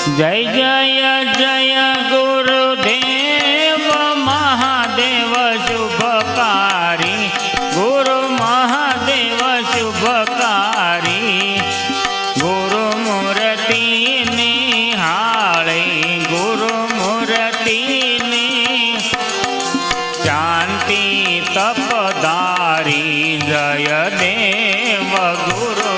જય જય જય ગુરુદેવ મહાદેવ શુભકારી. ગુરુ મહાદેવ શુભકારી. ગુરુ મૂર્તિ નિહાળે. ગુરુ મૂર્તિ શાંતિ તપદારી જય દેવ ગુરુદેવ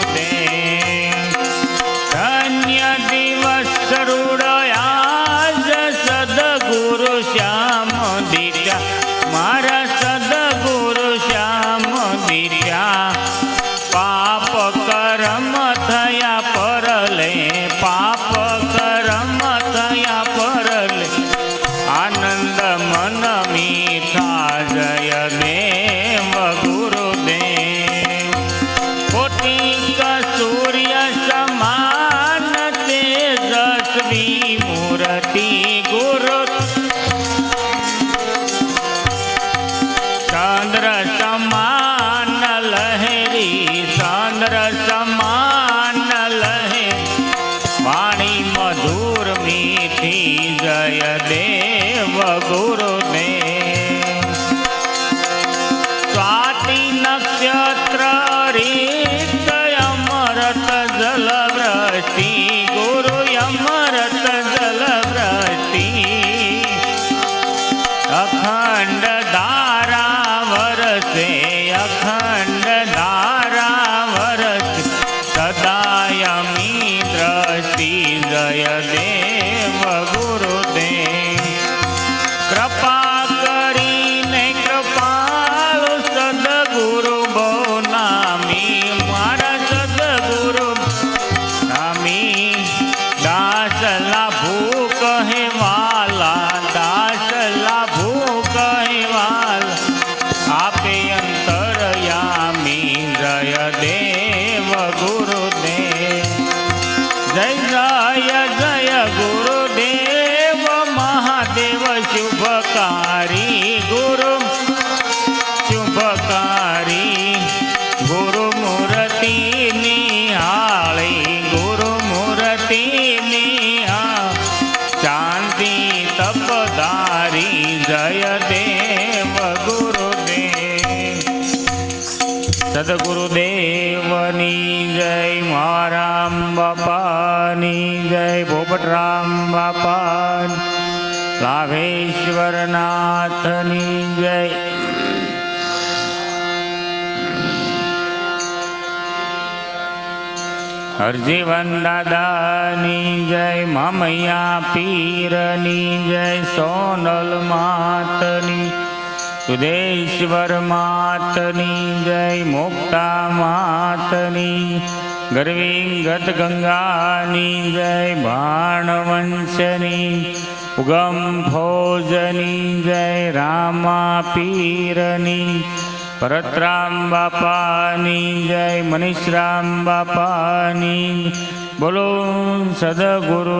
દીઠા પાપ કરમ થયા પરલે પાપ કરમ થયા પરલે આનંદ મન મીઠા જય દેવ ગુરુદેવ. કોટિક સૂર્ય સમાન તેજસ્વી મૂર્તિ ગુરુ. ચંદ્ર સમાન અખંડ ધારા વરસે, અખંડ ધારા વરસે. સદાયમી દ્રષ્ટિ જય દેવ ગુરુદેવ. કૃપા કરીને કૃપાલ સદગુરુ બહુ નામી, મારા સદગુરુ નામી. દાસ શુભકારી ગુરુ, ચુંબકારી ગુરુ મૂર્તિ નિહાળી ગુરુ મૂર્તિ નિહા શાંતિ તપદારી જય દેવ ગુરુદેવ. સદગુરુદેવની જય મારામ બાપાની જય ભોપટરામ બાપા રાઘેશ્વરનાથની જય હરજીવન દાદાની જય મમૈયા પીરની જય સોનલ માતની સુદેશ્વર માતની જય મુક્તા માતની ગરવિંગત ગંગાની જય ભાણવંશની ઉગમ ભોજની જય રામા પીરની ભરતરામ બાપાની જય મનીષરામ બાપાની બોલો સદગુરુદેવની